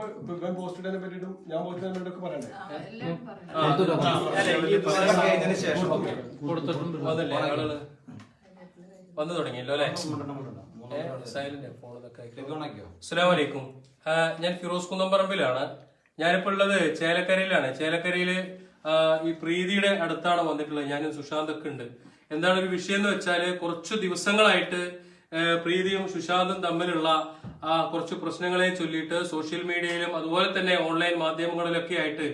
ഇവൻ പറ്റിയിട്ടും ഞാൻ പറ്റിയൊക്കെ പറയണ്ടേ? വന്നു തുടങ്ങിയല്ലോ അല്ലെ? സൈലന്റ് ഫോൺ ഇതൊക്കെ ഇതൊണക്കിയോ അസ്സലാമു അലൈക്കും. ഞാൻ ഫിറോസ് കുന്നംപറമ്പിലാണ്. ഞാനിപ്പോൾ ഉള്ളത് ചേലക്കരയിലാണ്. ചേലക്കരയിൽ ഈ പ്രീതിയുടെ അടുത്താണ് വന്നിട്ടുള്ളത്. ഞാനും സുശാന്തൊക്കെ ഉണ്ട്. എന്താണ് ഒരു വിഷയം എന്ന് വെച്ചാൽ കുറച്ചു ദിവസങ്ങളായിട്ട് പ്രീതിയും സുശാന്തും തമ്മിലുള്ള കുറച്ച് പ്രശ്നങ്ങളെ ചൊല്ലിയിട്ട് സോഷ്യൽ മീഡിയയിലും അതുപോലെ തന്നെ ഓൺലൈൻ മാധ്യമങ്ങളിലൊക്കെ ആയിട്ട്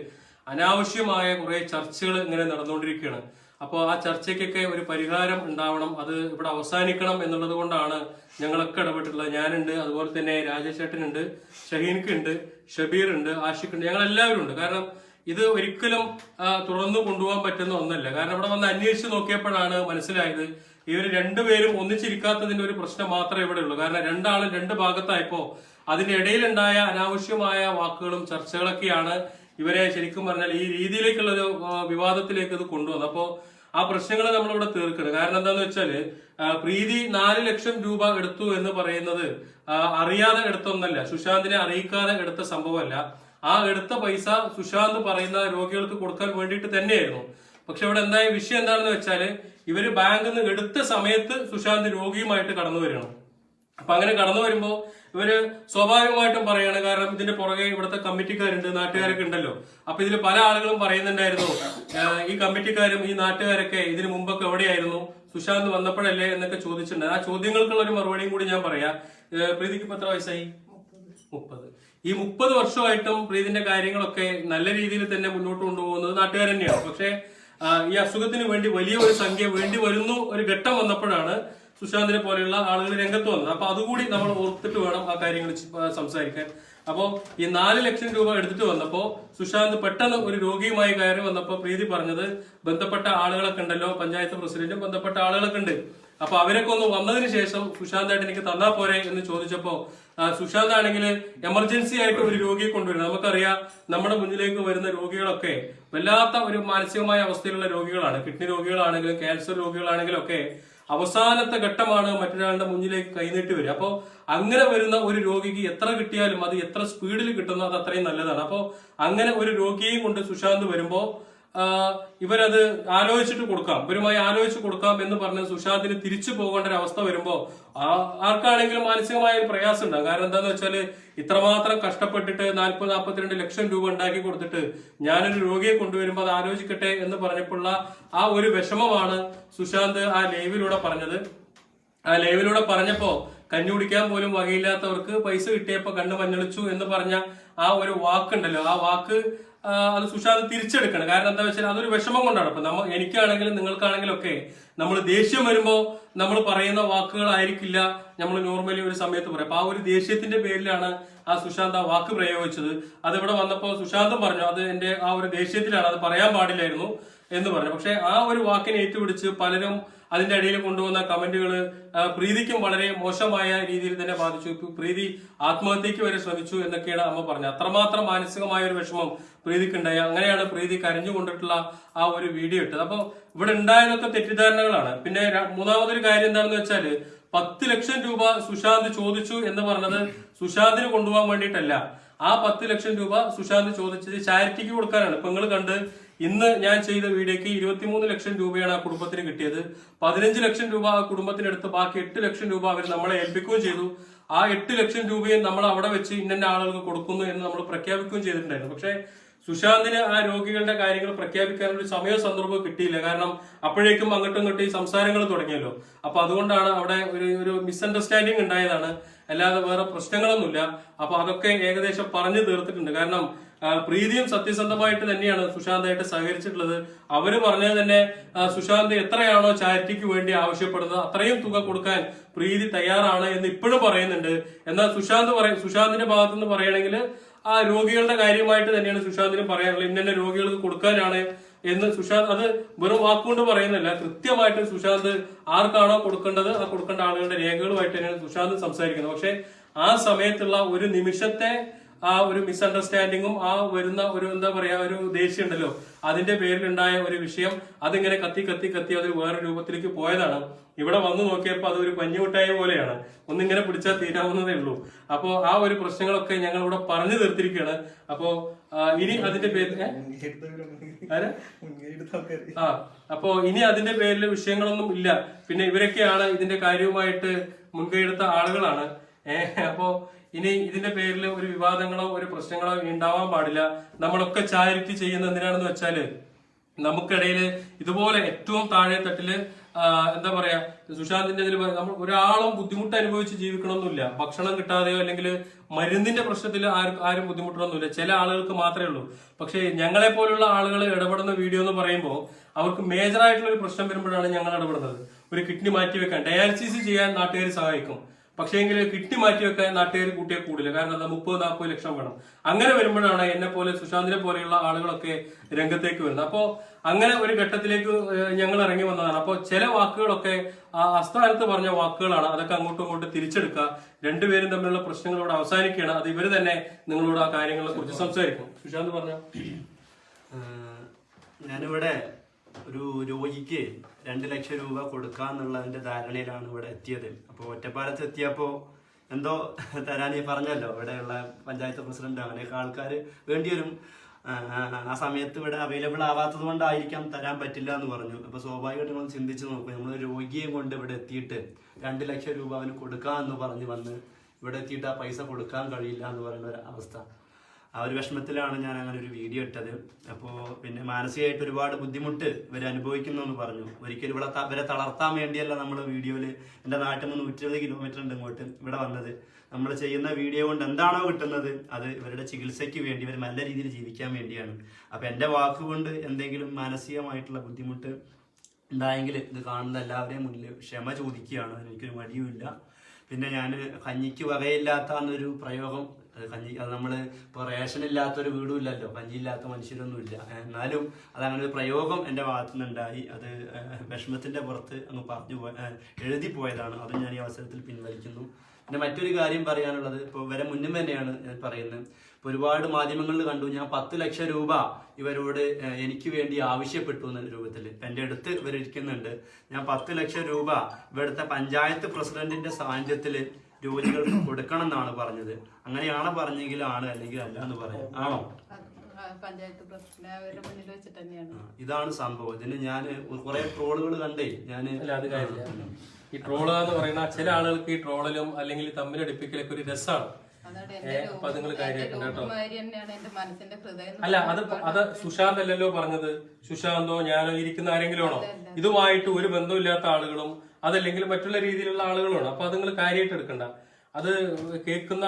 അനാവശ്യമായ കുറെ ചർച്ചകൾ ഇങ്ങനെ നടന്നുകൊണ്ടിരിക്കുകയാണ്. അപ്പോൾ ആ ചർച്ചയ്ക്കൊക്കെ ഒരു പരിഹാരം ഉണ്ടാവണം. അത് ഇവിടെ അവസാനിക്കണം എന്നുള്ളത് കൊണ്ടാണ് ഞങ്ങളൊക്കെ ഇടപെട്ടിട്ടുള്ളത്. ഞാനുണ്ട് അതുപോലെ തന്നെ രാജേഷ് ചേട്ടനുണ്ട് ഷഹീൻക്ക് ഉണ്ട് ഷബീർ ഉണ്ട്. ആഷിഖ് ഉണ്ട് ഞങ്ങൾ എല്ലാവരും ഉണ്ട് കാരണം ഇത് ഒരിക്കലും തുറന്നു കൊണ്ടുപോകാൻ പറ്റുന്ന ഒന്നല്ല. കാരണം ഇവിടെ വന്ന് അന്വേഷിച്ച് നോക്കിയപ്പോഴാണ് മനസ്സിലായത് ഇവർ രണ്ടുപേരും ഒന്നിച്ചിരിക്കാത്തതിന്റെ ഒരു പ്രശ്നം മാത്രമേ ഇവിടെ ഉള്ളൂ. കാരണം രണ്ടാളും രണ്ട് ഭാഗത്തായപ്പോ അതിന്റെ ഇടയിലുണ്ടായ അനാവശ്യമായ വാക്കുകളും ചർച്ചകളൊക്കെയാണ് ഇവരെ ശരിക്കും പറഞ്ഞാൽ ഈ രീതിയിലേക്കുള്ള ഒരു വിവാദത്തിലേക്ക് ഇത് കൊണ്ടുവന്നത്. അപ്പോ ആ പ്രശ്നങ്ങൾ നമ്മളിവിടെ തീർക്കണം. കാരണം എന്താന്ന് വെച്ചാൽ പ്രീതി നാല് ലക്ഷം രൂപ എടുത്തു എന്ന് പറയുന്നത് അറിയാതെ എടുത്തൊന്നല്ല സുശാന്തിനെ അറിയിക്കാതെ എടുത്ത സംഭവമല്ല. ആ എടുത്ത പൈസ സുശാന്ത് പറയുന്ന രോഗികൾക്ക് കൊടുക്കാൻ വേണ്ടിയിട്ട് തന്നെയായിരുന്നു. പക്ഷെ ഇവിടെ എന്തായ വിഷയം എന്താണെന്ന് വെച്ചാൽ ഇവർ ബാങ്കിൽ നിന്ന് എടുത്ത സമയത്ത് സുശാന്ത് രോഗിയുമായിട്ട് കടന്നു വരികയാണ്. അപ്പൊ അങ്ങനെ കടന്നു വരുമ്പോൾ ഇവർ സ്വാഭാവികമായിട്ടും പറയാണ് കാരണം ഇതിന്റെ പുറകെ ഇവിടുത്തെ കമ്മിറ്റിക്കാരുണ്ട് നാട്ടുകാരൊക്കെ ഉണ്ടല്ലോ. അപ്പൊ ഇതിൽ പല ആളുകളും പറയുന്നുണ്ടായിരുന്നു ഈ കമ്മിറ്റിക്കാരും ഈ നാട്ടുകാരൊക്കെ ഇതിനു മുമ്പൊക്കെ എവിടെയായിരുന്നു? സുശാന്ത് വന്നപ്പോഴല്ലേ എന്നൊക്കെ ചോദിച്ചിട്ടുണ്ട്. ആ ചോദ്യങ്ങൾക്കുള്ള ഒരു മറുപടിയും കൂടി ഞാൻ പറയാം. പ്രീതിക്ക് എത്ര വയസ്സായി? മുപ്പത്. ഈ മുപ്പത് വർഷമായിട്ടും പ്രീതിന്റെ കാര്യങ്ങളൊക്കെ നല്ല രീതിയിൽ തന്നെ മുന്നോട്ട് കൊണ്ടുപോകുന്നത് നാട്ടുകാർ തന്നെയാണ്. പക്ഷേ ഈ അസുഖത്തിന് വേണ്ടി വലിയ ഒരു സംഖ്യ വേണ്ടി വരുന്നു ഒരു ഘട്ടം വന്നപ്പോഴാണ് സുശാന്തിനെ പോലെയുള്ള ആളുകൾ രംഗത്ത് വന്നത്. അപ്പൊ അതുകൂടി നമ്മൾ ഓർത്തിട്ട് വേണം ആ കാര്യങ്ങൾ സംസാരിക്കാൻ. അപ്പോ ഈ നാല് ലക്ഷം രൂപ എടുത്തിട്ട് വന്നപ്പോ സുശാന്ത് പെട്ടെന്ന് ഒരു രോഗിയുമായി കയറി വന്നപ്പോ പ്രീതി പറഞ്ഞത് ബന്ധപ്പെട്ട ആളുകളൊക്കെ ഉണ്ടല്ലോ പഞ്ചായത്ത് പ്രസിഡന്റും ബന്ധപ്പെട്ട ആളുകളൊക്കെ ഉണ്ട്. അപ്പൊ അവരൊക്കെ ഒന്ന് വന്നതിന് ശേഷം സുശാന്തായിട്ട് എനിക്ക് തന്നാ പോരെ എന്ന് ചോദിച്ചപ്പോ ആ, സുശാന്ത് ആണെങ്കിൽ എമർജൻസി ആയിട്ട് ഒരു രോഗിയെ കൊണ്ടുവരുന്നത് നമുക്കറിയാം നമ്മുടെ മുന്നിലേക്ക് വരുന്ന രോഗികളൊക്കെ വല്ലാത്ത ഒരു മാനസികമായ അവസ്ഥയിലുള്ള രോഗികളാണ്. കിഡ്നി രോഗികളാണെങ്കിലും ക്യാൻസർ രോഗികളാണെങ്കിലും ഒക്കെ അവസാനത്തെ ഘട്ടമാണ് മറ്റൊരാളുടെ മുന്നിലേക്ക് കൈനീട്ടി വരിക. അപ്പോൾ അങ്ങനെ വരുന്ന ഒരു രോഗിക്ക് എത്ര കിട്ടിയാലും അത് എത്ര സ്പീഡിൽ കിട്ടുന്നു അത് അത്രയും നല്ലതാണ്. അപ്പോൾ അങ്ങനെ ഒരു രോഗിയെയും കൊണ്ട് സുശാന്ത് വരുമ്പോ ആ, ഇവരത് ആലോചിച്ചിട്ട് കൊടുക്കാം. ഇവരുമായി ആലോചിച്ച് കൊടുക്കാം എന്ന് പറഞ്ഞ് സുശാന്തിന് തിരിച്ചു പോകേണ്ട ഒരു അവസ്ഥ വരുമ്പോൾ ആർക്കാണെങ്കിലും മാനസികമായ ഒരു പ്രയാസം ഉണ്ടാകും കാരണം എന്താന്ന് വെച്ചാൽ ഇത്രമാത്രം കഷ്ടപ്പെട്ടിട്ട് നാൽപ്പത് നാൽപ്പത്തിരണ്ട് ലക്ഷം രൂപ ഉണ്ടാക്കി കൊടുത്തിട്ട് ഞാനൊരു രോഗിയെ കൊണ്ടുവരുമ്പോൾ അത് ആലോചിക്കട്ടെ എന്ന് പറഞ്ഞപ്പോഴുള്ള ആ ഒരു വിഷമമാണ് സുശാന്ത് ആ ലൈവിലൂടെ പറഞ്ഞത്. ആ ലൈവിലൂടെ പറഞ്ഞപ്പോ കഞ്ഞു കുടിക്കാൻ പോലും വകയില്ലാത്തവർക്ക് പൈസ കിട്ടിയപ്പോ കണ്ണ് മഞ്ഞളിച്ചു എന്ന് പറഞ്ഞ ആ ഒരു വാക്കുണ്ടല്ലോ. ആ വാക്ക് അത് സുഷാന്ത് തിരിച്ചെടുക്കണം. കാരണം എന്താ വെച്ചാൽ അതൊരു വിഷമം കൊണ്ടാണ്. അപ്പൊ നമ്മ എനിക്കാണെങ്കിലും നിങ്ങൾക്കാണെങ്കിലും ഒക്കെ നമ്മൾ ദേഷ്യം വരുമ്പോ നമ്മൾ പറയുന്ന വാക്കുകളായിരിക്കില്ല നമ്മൾ നോർമലി ഒരു സമയത്ത് പറയാം. അപ്പൊ ആ ഒരു ദേഷ്യത്തിന്റെ പേരിലാണ് ആ സുശാന്ത് ആ വാക്ക് പ്രയോഗിച്ചത്. അതിവിടെ വന്നപ്പോൾ സുശാന്തും പറഞ്ഞു അത് എന്റെ ആ ഒരു ദേഷ്യത്തിലാണ്. അത് പറയാൻ പാടില്ലായിരുന്നു. എന്ന് പറഞ്ഞു. പക്ഷെ ആ ഒരു വാക്കിനെ ഏറ്റുപിടിച്ച് പലരും അതിന്റെ അടിയിൽ കൊണ്ടുവന്ന കമന്റുകൾ പ്രീതിക്കും വളരെ മോശമായ രീതിയിൽ തന്നെ ബാധിച്ചു. പ്രീതി ആത്മഹത്യക്ക് വരെ ശ്രമിച്ചു എന്നൊക്കെയാണ് അമ്മ പറഞ്ഞത്. അത്രമാത്രം മാനസികമായ ഒരു വിഷമം പ്രീതിക്കുണ്ടായി. അങ്ങനെയാണ് പ്രീതി കരഞ്ഞുകൊണ്ടിട്ടുള്ള ആ ഒരു വീഡിയോ ഇട്ടത്. അപ്പൊ ഇവിടെ ഉണ്ടായതൊക്കെ തെറ്റിദ്ധാരണകളാണ്. പിന്നെ മൂന്നാമതൊരു കാര്യം എന്താണെന്ന് വെച്ചാൽ പത്ത് ലക്ഷം രൂപ സുശാന്ത് ചോദിച്ചു എന്ന് പറഞ്ഞത് സുശാന്തിന് കൊണ്ടുപോകാൻ വേണ്ടിയിട്ടല്ല. ആ പത്ത് ലക്ഷം രൂപ സുശാന്ത് ചോദിച്ചത് ചാരിറ്റിക്ക് കൊടുക്കാനാണ്. ഇപ്പൊ നിങ്ങൾ കണ്ട് ഇന്ന് ഞാൻ ചെയ്ത വീഡിയോക്ക് ഇരുപത്തിമൂന്ന് ലക്ഷം രൂപയാണ് ആ കുടുംബത്തിന് കിട്ടിയത്. പതിനഞ്ച് ലക്ഷം രൂപ ആ കുടുംബത്തിനെടുത്ത് ബാക്കി എട്ട് ലക്ഷം രൂപ അവർ നമ്മളെ ഏൽപ്പിക്കുകയും ചെയ്തു. ആ എട്ട് ലക്ഷം രൂപയും നമ്മൾ അവിടെ വെച്ച് ഇന്ന ആളുകൾക്ക് കൊടുക്കുന്നു എന്ന് നമ്മൾ പ്രഖ്യാപിക്കുകയും ചെയ്തിട്ടുണ്ടായിരുന്നു. പക്ഷേ സുശാന്തിന് ആ രോഗികളുടെ കാര്യങ്ങൾ പ്രഖ്യാപിക്കാനുള്ള സമയ സന്ദർഭം കിട്ടിയില്ല. കാരണം അപ്പോഴേക്കും അങ്ങോട്ടും ഇങ്ങോട്ടും ഈ സംസാരങ്ങൾ തുടങ്ങിയല്ലോ. അപ്പൊ അതുകൊണ്ടാണ് അവിടെ ഒരു ഒരു മിസ്അണ്ടർസ്റ്റാൻഡിങ് ഉണ്ടായതാണ്. അല്ലാതെ വേറെ പ്രശ്നങ്ങളൊന്നുമില്ല. അപ്പൊ അതൊക്കെ ഏകദേശം പറഞ്ഞു തീർത്തിട്ടുണ്ട്. കാരണം പ്രീതിയും സത്യസന്ധമായിട്ട് തന്നെയാണ് സുശാന്തായിട്ട് സഹകരിച്ചിട്ടുള്ളത്. അവർ പറഞ്ഞത് തന്നെ സുശാന്ത് എത്രയാണോ ചാരിറ്റിക്ക് വേണ്ടി ആവശ്യപ്പെടുന്നത് അത്രയും തുക കൊടുക്കാൻ പ്രീതി തയ്യാറാണ് എന്ന് ഇപ്പോഴും പറയുന്നുണ്ട്. എന്നാൽ സുശാന്ത് പറയും സുശാന്തിന്റെ ഭാഗത്തുനിന്ന് പറയുകയാണെങ്കിൽ ആ രോഗികളുടെ കാര്യമായിട്ട് തന്നെയാണ് സുശാന്തിന് പറയാനുള്ളത് ഇന്നെ രോഗികൾക്ക് കൊടുക്കാനാണ് എന്ന് സുശാന്ത് അത് വെറും വാക്കുകൊണ്ട് പറയുന്നില്ല. കൃത്യമായിട്ട് സുശാന്ത് ആർക്കാണോ കൊടുക്കേണ്ടത് ആ കൊടുക്കേണ്ട ആളുകളുടെ രേഖകളുമായിട്ട് തന്നെയാണ് സുശാന്ത് സംസാരിക്കുന്നത്. പക്ഷെ ആ സമയത്തുള്ള ഒരു നിമിഷത്തെ ആ ഒരു മിസ്അണ്ടർസ്റ്റാൻഡിങ്ങും ആ വരുന്ന ഒരു എന്താ പറയാ ഒരു ദേഷ്യം ഉണ്ടല്ലോ അതിന്റെ പേരിലുണ്ടായ ഒരു വിഷയം അതിങ്ങനെ കത്തി കത്തി കത്തി അതൊരു വേറെ രൂപത്തിലേക്ക് പോയതാണ്. ഇവിടെ വന്നു നോക്കിയപ്പോൾ അത് ഒരു പഞ്ഞുമിഠായി പോലെയാണ്. ഒന്നിങ്ങനെ പിടിച്ചാൽ തീരാവുന്നതേ ഉള്ളൂ. അപ്പോ ആ ഒരു പ്രശ്നങ്ങളൊക്കെ ഞങ്ങൾ ഇവിടെ പറഞ്ഞു തീർത്തിരിക്കുകയാണ്. അപ്പോ ഇനി അതിന്റെ പേര് ഏ? ആരാ? ആ അപ്പോ ഇനി അതിന്റെ പേരിൽ വിഷയങ്ങളൊന്നും ഇല്ല. പിന്നെ ഇവരൊക്കെയാണ് ഇതിന്റെ കാര്യവുമായിട്ട് മുൻകൈ എടുത്ത ആളുകളാണ്. ഏഹ് അപ്പോ ഇനി ഇതിന്റെ പേരിൽ ഒരു വിവാദങ്ങളോ ഒരു പ്രശ്നങ്ങളോ ഉണ്ടാവാൻ പാടില്ല. നമ്മളൊക്കെ ചാരിറ്റി ചെയ്യുന്ന എന്തിനാണെന്ന് വെച്ചാൽ നമുക്കിടയിൽ ഇതുപോലെ ഏറ്റവും താഴെ തട്ടിൽ എന്താ പറയാ സുശാന്തിന്റെ ഇതിൽ നമ്മൾ ഒരാളും ബുദ്ധിമുട്ട് അനുഭവിച്ച് ജീവിക്കണമെന്നില്ല ഭക്ഷണം കിട്ടാതെയോ അല്ലെങ്കിൽ മരുന്നിന്റെ പ്രശ്നത്തിൽ ആരും ആരും ബുദ്ധിമുട്ടണമെന്നില്ല ചില ആളുകൾക്ക് മാത്രമേ ഉള്ളൂ. പക്ഷേ ഞങ്ങളെ പോലുള്ള ആളുകൾ ഇടപെടുന്ന വീഡിയോ എന്ന് പറയുമ്പോൾ അവർക്ക് മേജർ ആയിട്ടുള്ള ഒരു പ്രശ്നം വരുമ്പോഴാണ് ഞങ്ങൾ ഇടപെടുന്നത്. ഒരു കിഡ്നി മാറ്റി വെക്കാൻ ഡയാലിസിസ് ചെയ്യാൻ നാട്ടുകാർ സഹായിക്കും. പക്ഷേ എങ്കിൽ കിട്ടി മാറ്റി വെക്കാൻ നാട്ടുകാർ കൂട്ടിയാൽ കൂടില്ല. കാരണം എന്താ? മുപ്പത് നാൽപ്പത് ലക്ഷം വേണം. അങ്ങനെ വരുമ്പോഴാണ് എന്നെ പോലെ സുശാന്തിനെ പോലെയുള്ള ആളുകളൊക്കെ രംഗത്തേക്ക് വരുന്നത്. അപ്പോൾ അങ്ങനെ ഒരു ഘട്ടത്തിലേക്ക് ഞങ്ങൾ ഇറങ്ങി വന്നതാണ്. അപ്പോൾ ചില വാക്കുകളൊക്കെ അസ്ഥാനത്ത് പറഞ്ഞ വാക്കുകളാണ് അതൊക്കെ അങ്ങോട്ടും ഇങ്ങോട്ടും തിരിച്ചെടുക്കുക. രണ്ടുപേരും തമ്മിലുള്ള പ്രശ്നങ്ങളോട് അവസാനിക്കുകയാണ്. അത് ഇവർ തന്നെ നിങ്ങളോട് ആ കാര്യങ്ങളെ കുറിച്ച് സംസാരിക്കും. സുശാന്ത് പറഞ്ഞ? ഞാനിവിടെ ഒരു രോഗിക്ക് രണ്ട് ലക്ഷം രൂപ കൊടുക്കാന്നുള്ളതിന്റെ ധാരണയിലാണ് ഇവിടെ എത്തിയത്. അപ്പോൾ ഒറ്റപ്പാലത്ത് എത്തിയപ്പോൾ എന്തോ തരാൻ ഈ പറഞ്ഞല്ലോ. ഇവിടെയുള്ള പഞ്ചായത്ത് പ്രസിഡന്റ് അങ്ങനെയൊക്കെ ആൾക്കാർ വേണ്ടി വരും ആ സമയത്ത് ഇവിടെ അവൈലബിൾ ആവാത്തത് കൊണ്ടായിരിക്കാം തരാൻ പറ്റില്ല എന്ന് പറഞ്ഞു. അപ്പോൾ സ്വാഭാവികമായിട്ടും നമ്മൾ ചിന്തിച്ച് നോക്കും. നമ്മൾ രോഗിയെ കൊണ്ട് ഇവിടെ എത്തിയിട്ട് രണ്ട് ലക്ഷം രൂപ അവന് കൊടുക്കാമെന്ന് പറഞ്ഞ് വന്ന് ഇവിടെ എത്തിയിട്ട് ആ പൈസ കൊടുക്കാൻ കഴിയില്ല എന്ന് പറയുന്ന ഒരു അവസ്ഥ. ആ ഒരു വിഷമത്തിലാണ് ഞാൻ അങ്ങനെ ഒരു വീഡിയോ ഇട്ടത്. അപ്പോൾ പിന്നെ മാനസികമായിട്ട് ഒരുപാട് ബുദ്ധിമുട്ട് ഇവർ അനുഭവിക്കുന്നു എന്ന് പറഞ്ഞു. ഒരിക്കലും ഇവിടെ ഇവരെ തളർത്താൻ വേണ്ടിയല്ല നമ്മൾ വീഡിയോയിൽ എന്റെ നാട്ടിൽ നിന്ന് നൂറ്റി ഇരുപത് കിലോമീറ്റർ ഉണ്ട് ഇങ്ങോട്ട് ഇവിടെ വന്നത്. നമ്മൾ ചെയ്യുന്ന വീഡിയോ കൊണ്ട് എന്താണോ കിട്ടുന്നത് അത് ഇവരുടെ ചികിത്സയ്ക്ക് വേണ്ടി ഇവർ നല്ല രീതിയിൽ ജീവിക്കാൻ വേണ്ടിയാണ്. അപ്പോൾ എന്റെ വാക്കുകൊണ്ട് എന്തെങ്കിലും മാനസികമായിട്ടുള്ള ബുദ്ധിമുട്ട് ഉണ്ടായെങ്കിൽ ഇത് കാണുന്ന എല്ലാവരെയും മുന്നിൽ ക്ഷമ ചോദിക്കുകയാണ്. എനിക്കൊരു മടിയുമില്ല. പിന്നെ ഞാൻ കഞ്ഞിക്ക് വകയില്ലാത്ത എന്നൊരു പ്രയോഗം അത് കഞ്ഞി അത് നമ്മൾ ഇപ്പോൾ റേഷൻ ഇല്ലാത്തൊരു വീടും ഇല്ലല്ലോ കഞ്ഞിയില്ലാത്ത മനുഷ്യരൊന്നും ഇല്ല. എന്നാലും അതങ്ങനെ ഒരു പ്രയോഗം എന്റെ ഭാഗത്തു നിന്നുണ്ടായി അത് വിഷമത്തിന്റെ പുറത്ത് അങ്ങ് പറഞ്ഞു പോയ എഴുതി പോയതാണ്. അത് ഞാൻ ഈ അവസരത്തിൽ പിൻവലിക്കുന്നു. പിന്നെ മറ്റൊരു കാര്യം പറയാനുള്ളത് ഇപ്പോൾ വരെ മുന്നും തന്നെയാണ് ഞാൻ പറയുന്നത്. ഇപ്പോൾ ഒരുപാട് മാധ്യമങ്ങളിൽ കണ്ടു ഞാൻ പത്ത് ലക്ഷം രൂപ ഇവരോട് എനിക്ക് വേണ്ടി ആവശ്യപ്പെട്ടു എന്ന രൂപത്തിൽ. എന്റെ അടുത്ത് ഇവരിരിക്കുന്നുണ്ട്. ഞാൻ പത്ത് ലക്ഷം രൂപ ഇവിടുത്തെ പഞ്ചായത്ത് പ്രസിഡന്റിന്റെ സാന്നിധ്യത്തിൽ രോഗികൾക്ക് കൊടുക്കണം എന്നാണ് പറഞ്ഞത്. അങ്ങനെയാണ് പറഞ്ഞെങ്കിൽ ആണ് അല്ലെങ്കിൽ അല്ല എന്ന് പറയാം. ആണോ? പഞ്ചായത്ത് പ്രസിഡന്റ് മുന്നിൽ വെച്ചിട്ട് തന്നെയാണ്. ഇതാണ് സംഭവം. ഇതിന് ഞാൻ കുറെ ട്രോളുകൾ കണ്ടേ. ഞാൻ അല്ല അത് കാര്യമില്ല. ഈ ട്രോൾ എന്ന് പറയുന്ന ചില ആളുകൾക്ക് ഈ ട്രോളിലും അല്ലെങ്കിൽ തമ്മിലടിപ്പിക്കലൊക്കെ ഒരു രസമാണ്. അല്ല അത് അത് സുശാന്ത് അല്ലല്ലോ പറഞ്ഞത്. സുശാന്തോ ഞാനോ ഇരിക്കുന്ന ആരെങ്കിലും ആണോ ഇതുമായിട്ട് ഒരു ബന്ധമില്ലാത്ത ആളുകളും അതല്ലെങ്കിൽ മറ്റുള്ള രീതിയിലുള്ള ആളുകളാണ് അപ്പൊ അത് നിങ്ങൾ കാര്യമായിട്ട് എടുക്കണ്ട. അത് കേൾക്കുന്ന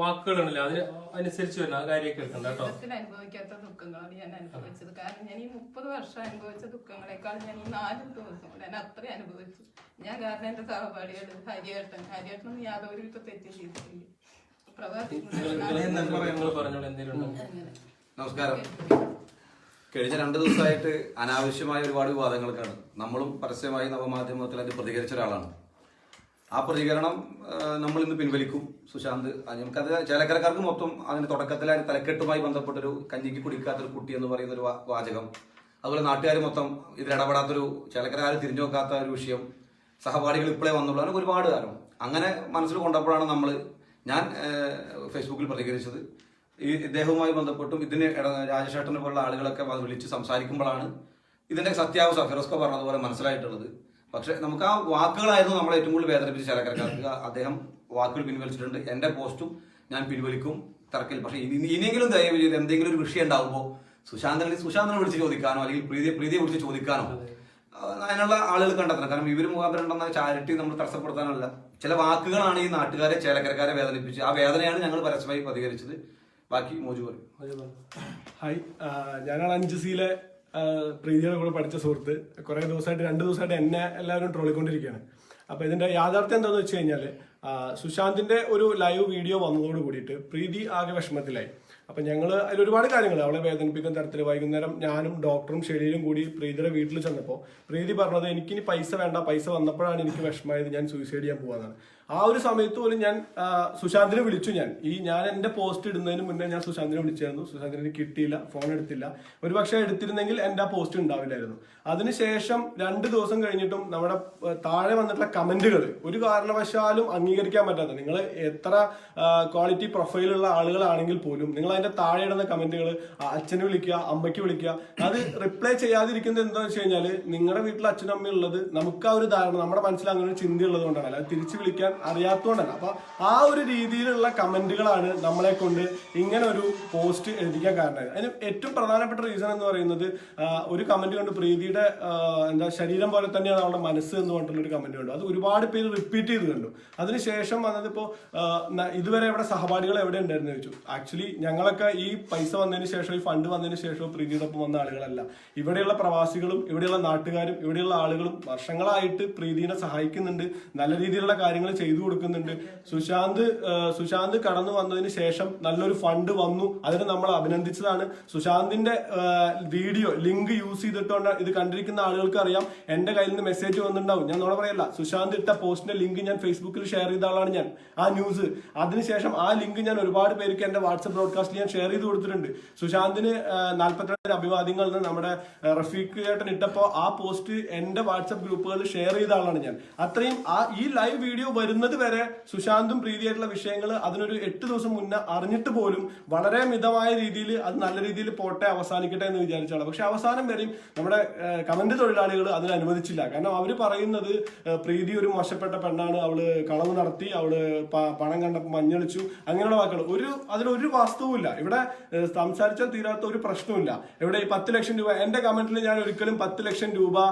വാക്കുകളാണല്ലോ അതിന് അനുസരിച്ച് വരണം ആ കാര്യമൊക്കെ എടുക്കണ്ട കേട്ടോ. അനുഭവിക്കാത്ത ദുഃഖങ്ങളാണ് ഞാൻ അനുഭവിച്ചത്. കാരണം ഞാൻ ഈ മുപ്പത് വർഷം അനുഭവിച്ച ദുഃഖങ്ങളെക്കാൾ ഞാൻ ഈ നാല് ദിവസം ഞാൻ അത്രയും അനുഭവിച്ചു. ഞാൻ കാരണം എന്റെ സഹപാഠികൾ ഹരിയേട്ടൻ ഹരിയേട്ടനൊന്നും യാതൊരു വിധത്തെ തെറ്റും ചെയ്തിട്ടില്ല. പ്രവാസി എന്തെങ്കിലും നമസ്കാരം. കഴിഞ്ഞ രണ്ട് ദിവസമായിട്ട് അനാവശ്യമായ ഒരുപാട് വിവാദങ്ങൾക്കാണ് നമ്മളും പരസ്യമായി നവമാധ്യമത്തിൽ അതിന് പ്രതികരിച്ച ഒരാളാണ്. ആ പ്രതികരണം നമ്മൾ ഇന്ന് പിൻവലിക്കും സുശാന്ത്. നമുക്കത് ചേലക്കരക്കാർക്ക് മൊത്തം അതിന്റെ തുടക്കത്തിലെ തലക്കെട്ടുമായി ബന്ധപ്പെട്ടൊരു കഞ്ഞിക്ക് കുടിക്കാത്തൊരു കുട്ടി എന്ന് പറയുന്ന ഒരു വാചകം. അതുപോലെ നാട്ടുകാർ മൊത്തം ഇതിലിടപെടാത്തൊരു ചേലക്കരക്കാർ തിരിഞ്ഞു നോക്കാത്ത ഒരു വിഷയം. സഹപാഠികൾ ഇപ്പോഴേ വന്നുള്ളൂ. അങ്ങനെ ഒരുപാട് കാലം അങ്ങനെ മനസ്സിൽ കൊണ്ടപ്പോഴാണ് നമ്മൾ ഞാൻ ഫേസ്ബുക്കിൽ പ്രതികരിച്ചത്. ഈ ഇദ്ദേഹവുമായി ബന്ധപ്പെട്ടും ഇതിന് ഇട- രാജശേഖരനെ പോലുള്ള ആളുകളൊക്കെ വിളിച്ച് സംസാരിക്കുമ്പോഴാണ് ഇതിന്റെ സത്യാവസ്ഥ ഫിറോസ്കോ പറഞ്ഞതുപോലെ മനസ്സിലായിട്ടുള്ളത്. പക്ഷെ നമുക്ക് ആ വാക്കുകളായിരുന്നു നമ്മളെ ഏറ്റവും കൂടുതൽ വേദനിപ്പിച്ച ചിലക്കരക്കാർക്ക് അദ്ദേഹം വാക്കുകൾ പിൻവലിച്ചിട്ടുണ്ട്. എന്റെ പോസ്റ്റും ഞാൻ പിൻവലിക്കും തിരക്കിൽ പക്ഷെ ഇനി ഇനിയെങ്കിലും ദയവ് ചെയ്ത് എന്തെങ്കിലും ഒരു വിഷയം ഉണ്ടാവുമ്പോൾ സുശാന്തനെ സുശാന്തനെ വിളിച്ച് ചോദിക്കാനോ അല്ലെങ്കിൽ പ്രീതിയെ പ്രീതിയെ വിളിച്ച് ചോദിക്കാനോ അതിനുള്ള ആളുകൾ കണ്ടെത്തണം. കാരണം ഇവർ മുഖാന്തരം ഉണ്ടെന്ന ചാരിറ്റി നമ്മൾ തടസ്സപ്പെടുത്താനല്ല. ചില വാക്കുകളാണ് ഈ നാട്ടുകാരെ ചേലക്കരക്കാരെ വേദനിപ്പിച്ച് ആ വേദനയാണ് ഞങ്ങൾ പരസ്യമായി പ്രതികരിച്ചത്. ബാക്കി മോജു പറയും. ഹായ് ഞാനാണ് അഞ്ച് സിയിലെ പ്രീതിയുടെ കൂടെ പഠിച്ച സുഹൃത്ത്. കുറെ ദിവസമായിട്ട് രണ്ട് ദിവസമായിട്ട് എന്നെ എല്ലാവരും ട്രോളിക്കൊണ്ടിരിക്കുകയാണ്. അപ്പൊ ഇതിന്റെ യാഥാർത്ഥ്യം എന്താണെന്ന് വെച്ച് കഴിഞ്ഞാൽ സുശാന്തിന്റെ ഒരു ലൈവ് വീഡിയോ വന്നതോട് കൂടിയിട്ട് പ്രീതി ആകെ വിഷമത്തിലായി. അപ്പൊ ഞങ്ങൾ അതിൽ ഒരുപാട് കാര്യങ്ങൾ അവളെ വേദനിപ്പിക്കുന്ന തരത്തിൽ വൈകുന്നേരം ഞാനും ഡോക്ടറും ഷെലീലും കൂടി പ്രീതിയുടെ വീട്ടിൽ ചെന്നപ്പോൾ പ്രീതി പറഞ്ഞത് എനിക്കിനി പൈസ വേണ്ട പൈസ വന്നപ്പോഴാണ് എനിക്ക് വിഷമമായത് ഞാൻ സൂയിസൈഡ് ചെയ്യാൻ പോവാന്നാണ്. ആ ഒരു സമയത്ത് പോലും ഞാൻ സുശാന്തിനെ വിളിച്ചു ഞാൻ. ഈ ഞാൻ എന്റെ പോസ്റ്റ് ഇടുന്നതിന് മുന്നേ ഞാൻ സുശാന്തിനെ വിളിച്ചായിരുന്നു. സുശാന്തിനെ കിട്ടിയില്ല ഫോൺ എടുത്തില്ല. ഒരു പക്ഷേ എടുത്തിരുന്നെങ്കിൽ എന്റെ ആ പോസ്റ്റ് ഉണ്ടാവില്ലായിരുന്നു. അതിനുശേഷം രണ്ട് ദിവസം കഴിഞ്ഞിട്ടും നമ്മുടെ താഴെ വന്നിട്ടുള്ള കമന്റുകൾ ഒരു കാരണവശാലും അംഗീകരിക്കാൻ പറ്റാത്ത നിങ്ങൾ എത്ര ക്വാളിറ്റി പ്രൊഫൈലുള്ള ആളുകളാണെങ്കിൽ പോലും നിങ്ങൾ അതിന്റെ താഴെ ഇടുന്ന കമന്റുകൾ അച്ഛനെ വിളിക്കുക അമ്മയ്ക്ക് വിളിക്കുക അത് റിപ്ലൈ ചെയ്യാതിരിക്കുന്നത് എന്താണെന്ന് വെച്ച് കഴിഞ്ഞാൽ നിങ്ങളുടെ വീട്ടിൽ അച്ഛനും അമ്മയും ഉള്ളത് നമുക്ക് ആ ഒരു ധാരണ നമ്മുടെ മനസ്സിൽ അങ്ങനെ ഒരു ചിന്തയുള്ളത് കൊണ്ടാണ്. അല്ലാതെ തിരിച്ചു വിളിക്കാൻ അറിയാത്തതുകൊണ്ടല്ല അപ്പൊ ആ ഒരു രീതിയിലുള്ള കമന്റുകളാണ് നമ്മളെ കൊണ്ട് ഇങ്ങനെ ഒരു പോസ്റ്റ് എഴുതിക്കാൻ കാരണമായത്. അതിന് ഏറ്റവും പ്രധാനപ്പെട്ട റീസൺ എന്ന് പറയുന്നത് ഒരു കമന്റ് കൊണ്ട് പ്രീതിയുടെ എന്താ ശരീരം പോലെ തന്നെയാണ് അവളുടെ മനസ്സ് എന്ന് പറഞ്ഞിട്ടുള്ള ഒരു കമന്റ് കണ്ടു. അത് ഒരുപാട് പേര് റിപ്പീറ്റ് ചെയ്ത് കണ്ടു. അതിനുശേഷം വന്നത് ഇപ്പോ ആ, ന- ഇതുവരെ ഇവിടെ സഹപാഠികൾ എവിടെ ഉണ്ടായിരുന്നു ചോദിച്ചു. ആക്ച്വലി ഞങ്ങളൊക്കെ ഈ പൈസ വന്നതിന് ശേഷം ഈ ഫണ്ട് വന്നതിന് ശേഷം പ്രീതിയുടെ ഒപ്പം വന്ന ആളുകളല്ല. ഇവിടെയുള്ള പ്രവാസികളും ഇവിടെയുള്ള നാട്ടുകാരും ഇവിടെയുള്ള ആളുകളും വർഷങ്ങളായിട്ട് പ്രീതിനെ സഹായിക്കുന്നുണ്ട്. നല്ല രീതിയിലുള്ള കാര്യങ്ങൾ ചെയ്തു കൊടുക്കുന്നുണ്ട്. സുശാന്ത് സുശാന്ത് കടന്നു വന്നതിന് ശേഷം നല്ലൊരു ഫണ്ട് വന്നു. അതിന് നമ്മൾ അഭിനന്ദിച്ചതാണ്. സുശാന്തിന്റെ വീഡിയോ ലിങ്ക് യൂസ് ചെയ്തിട്ടുണ്ട് ഇത് കണ്ടിരിക്കുന്ന ആളുകൾക്ക് അറിയാം. എന്റെ കയ്യിൽ നിന്ന് മെസ്സേജ് വന്നിട്ടുണ്ടാവും. ഞാൻ നോടെ പറയല്ല. സുശാന്ത് ഇട്ട പോസ്റ്റിന്റെ ലിങ്ക് ഞാൻ ഫേസ്ബുക്കിൽ ഷെയർ ചെയ്ത ആളാണ് ഞാൻ. ആ ന്യൂസ്. അതിനുശേഷം ആ ലിങ്ക് ഞാൻ ഒരുപാട് പേർക്ക് എന്റെ വാട്സപ്പ് ബ്രോഡ്കാസ്റ്റിൽ ഞാൻ ഷെയർ ചെയ്ത് കൊടുത്തിട്ടുണ്ട്. സുശാന്തിന് നാല്പത്തിരണ്ട് അഭിവാദ്യങ്ങൾ നമ്മുടെ റഫീഖ് ചേട്ടൻ ഇട്ടപ്പോ ആ പോസ്റ്റ് എന്റെ വാട്സപ്പ് ഗ്രൂപ്പുകളിൽ ഷെയർ ചെയ്ത ആളാണ് ഞാൻ. അത്രയും ആ ഈ ലൈവ് വീഡിയോ വരുന്നത് വരെ സുശാന്തും പ്രീതിയായിട്ടുള്ള വിഷയങ്ങൾ അതിനൊരു എട്ട് ദിവസം മുന്നേ അറിഞ്ഞിട്ട് പോലും വളരെ മിതമായ രീതിയിൽ അത് നല്ല രീതിയിൽ പോട്ടെ അവസാനിക്കട്ടെ എന്ന് വിചാരിച്ചാണ്. പക്ഷെ അവസാനം വരെയും നമ്മുടെ കമന്റ് തൊഴിലാളികൾ അതിന് അനുവദിച്ചില്ല. കാരണം അവർ പറയുന്നത് പ്രീതി ഒരു മോശപ്പെട്ട പെണ്ണാണ് അവൾ കളവ് നടത്തി അവൾ പണം കണ്ടപ്പോൾ മഞ്ഞളിച്ചു അങ്ങനെയുള്ള വാക്കുകൾ ഒരു അതിലൊരു വാസ്തവുമില്ല. ഇവിടെ സംസാരിച്ചാൽ തീരാത്ത ഒരു പ്രശ്നവുമില്ല. ഇവിടെ ഈ പത്ത് ലക്ഷം രൂപ എന്റെ കമന്റിൽ ഞാൻ ഒരിക്കലും പത്ത് ലക്ഷം രൂപ